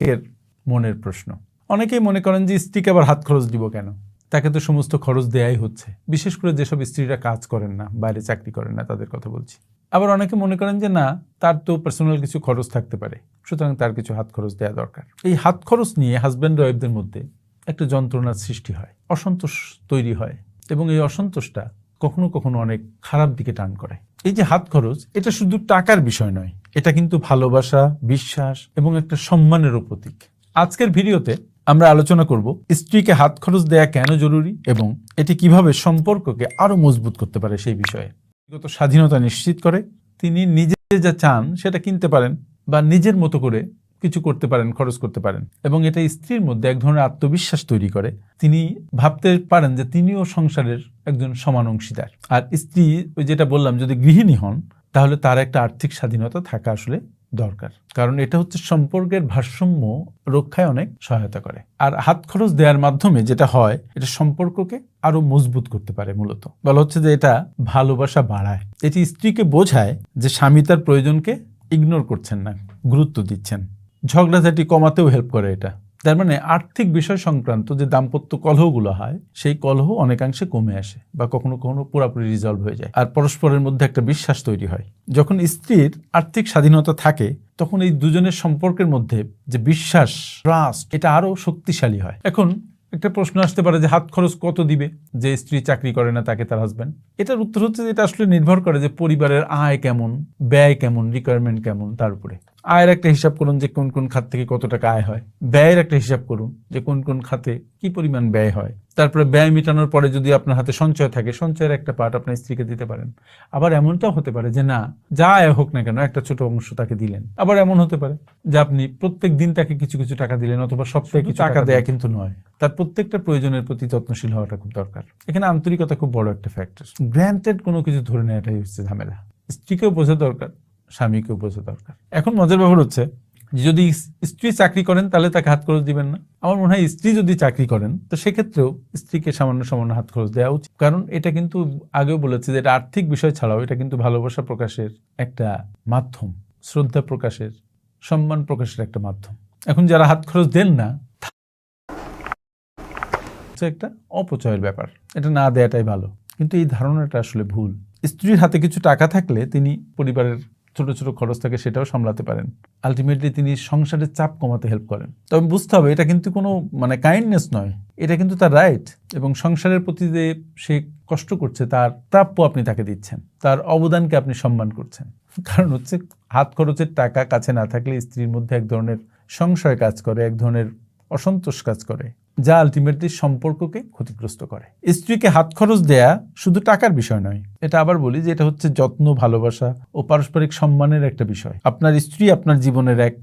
অনেকের মনের প্রশ্ন। অনেকেই মনে করেন যে স্ত্রীকে আবার হাত খরচ দিব কেন? তাকে তো সমস্ত খরচ দেয়াই হচ্ছে। বিশেষ করে যেসব স্ত্রীরা কাজ করেন না, বাইরে চাকরি করেন না, তাদের কথা বলছি। আবার অনেকে মনে করেন যে না, তার তো পার্সোনাল কিছু খরচ থাকতে পারে। সুতরাং তার কিছু হাত খরচ দেওয়া দরকার। এই হাত খরচ নিয়ে হাজব্যান্ড ওয়াইফদের মধ্যে একটা যন্ত্রণার সৃষ্টি হয়, অসন্তোষ তৈরি হয় এবং এই অসন্তোষটা কখনো কখনো অনেক খারাপ দিকে টান করে। এই যে হাত খরচ, এটা শুধু টাকার বিষয় নয়, এটা কিন্তু ভালোবাসা, বিশ্বাস এবং একটা সম্মানেরও প্রতীক। আজকের ভিডিওতে আমরা আলোচনা করব স্ত্রীকে হাত খরচ দেয়া কেন জরুরি এবং এটি কীভাবে সম্পর্ককে আরও মজবুত করতে পারে সেই বিষয়ে। গত স্বাধীনতা নিশ্চিত করে তিনি নিজে যা চান সেটা কিনতে পারেন বা নিজের মতো করে কিছু করতে পারেন, খরচ করতে পারেন। এবং এটা স্ত্রীর মধ্যে এক ধরনের আত্মবিশ্বাস তৈরি করে। তিনি ভাবতে পারেন যে তিনিও সংসারের একজন সমান অংশীদার। আর স্ত্রী, ওই যেটা বললাম, যদি গৃহিণী হন, তাহলে তার একটা আর্থিক স্বাধীনতা থাকা আসলে দরকার। কারণ এটা হচ্ছে সম্পর্কের ভারসাম্য রক্ষায় অনেক সহায়তা করে। আর হাত খরচ দেওয়ার মাধ্যমে যেটা হয়, এটা সম্পর্ককে আরও মজবুত করতে পারে মূলত। বলা হচ্ছে যে এটা ভালোবাসা বাড়ায়। এটি স্ত্রীকে বোঝায় যে স্বামী তার প্রয়োজনকে ইগনোর করছেন না, গুরুত্ব দিচ্ছেন। ঝগড়াঝাটি কমাতেও হেল্প করে এটা। তার মানে আর্থিক বিষয় সংক্রান্ত যে দাম্পত্য কলহগুলো হয়, সেই কলহ অনেকাংশে কমে আসে বা কখনো কখনো পুরাপুরি রিজলভ হয়ে যায়। আর পরস্পরের মধ্যে একটা বিশ্বাস তৈরি হয়। যখন স্ত্রীর আর্থিক স্বাধীনতা থাকে, তখন এই দুজনের সম্পর্কের মধ্যে যে বিশ্বাস ট্রাস্ট এটা আরও শক্তিশালী হয়। এখন একটা প্রশ্ন আসতে পারে যে হাত খরচ কত দিবে? যে স্ত্রী চাকরি করে না তাকে তার হাজব্যান্ড এটার উত্তর হচ্ছে যে এটা আসলে নির্ভর করে যে পরিবারের আয় কেমন ব্যয় কেমন রিকোয়ারমেন্ট কেমন তার উপরে। আয়ের একটা হিসাব করুন যে কোন কোন খাত থেকে কত টাকা আয় হয়। ব্যয়ের একটা হিসাব করুন যে কোন কোন খাতে কি পরিমাণ ব্যয় হয়। তারপরে ব্যয় মেটানোর পরে যদি আপনার হাতে সঞ্চয় থাকে সঞ্চয়ের একটা পার্ট আপনার স্ত্রীকে দিতে পারেন। আবার এমনটাও হতে পারে যে না যা আয় হোক না কেন একটা ছোট অংশ তাকে দিলেন। আবার এমন হতে পারে যে আপনি প্রত্যেক দিন তাকে কিছু কিছু টাকা দিলেন অথবা সপ্তাহে কিছু টাকা দেয়া কিন্তু নয়। তার প্রত্যেকটা প্রয়োজনের প্রতি যত্নশীল হওয়াটা খুব দরকার। এখানে আন্তরিকতা খুব বড় একটা ফ্যাক্টর গ্র্যান্টেড কোনো কিছু ধরে নেওয়াটাই হচ্ছে ঝামেলা। স্ত্রীকেও বোঝা দরকার, স্বামীকেও বোঝা দরকার। এখন মজার ব্যাপার হচ্ছে যদি স্ত্রী চাকরি করেন, তাহলে তাকে হাত খরচ দিবেন না। আমার মনে হয় স্ত্রী যদি চাকরি করেন, তো সেক্ষেত্রেও স্ত্রীকে সামান্য সামান্য হাত খরচ দেওয়া উচিত। কারণ এটা কিন্তু আগেও বলেছে যে এটা আর্থিক বিষয় ছাড়াও এটা কিন্তু ভালোবাসা প্রকাশের একটা মাধ্যম, শ্রদ্ধা প্রকাশের, সম্মান প্রকাশের একটা মাধ্যম। এখন যারা হাত খরচ দেন না হচ্ছে একটা অপচয়ের ব্যাপার। এটা না দেয়াটাই ভালো। কিন্তু এই ধারণাটা আসলে ভুল। স্ত্রীর হাতে কিছু টাকা থাকলে তিনি পরিবারের ছোট ছোট খরচ থাকে সেটাও সামলাতে পারেন। আলটিমেটলি তিনি সংসারের চাপ কমাতে হেল্প করেন। তবে বুঝতে হবে, এটা কিন্তু কোনো মানে কাইন্ডনেস নয়। এটা কিন্তু তার রাইট এবং সংসারের প্রতি যে সে কষ্ট করছে, তার প্রাপ্য আপনি তাকে দিচ্ছেন। তার অবদানকে আপনি সম্মান করছেন। কারণ হচ্ছে, হাত খরচের টাকা কাছে না থাকলে স্ত্রীর মধ্যে এক ধরনের সংশয় কাজ করে, এক ধরনের অসন্তোষ কাজ করে। যা আলটিমেটলি সম্পর্ককে ক্ষতিগ্রস্ত করে। স্ত্রীকে হাত খরচ দেয়া শুধু টাকার বিষয় নয়, এটা আবার বলি যে এটা হচ্ছে যত্ন, ভালোবাসা ও পারস্পরিক সম্মানের একটা বিষয়। আপনার স্ত্রী আপনার জীবনের এক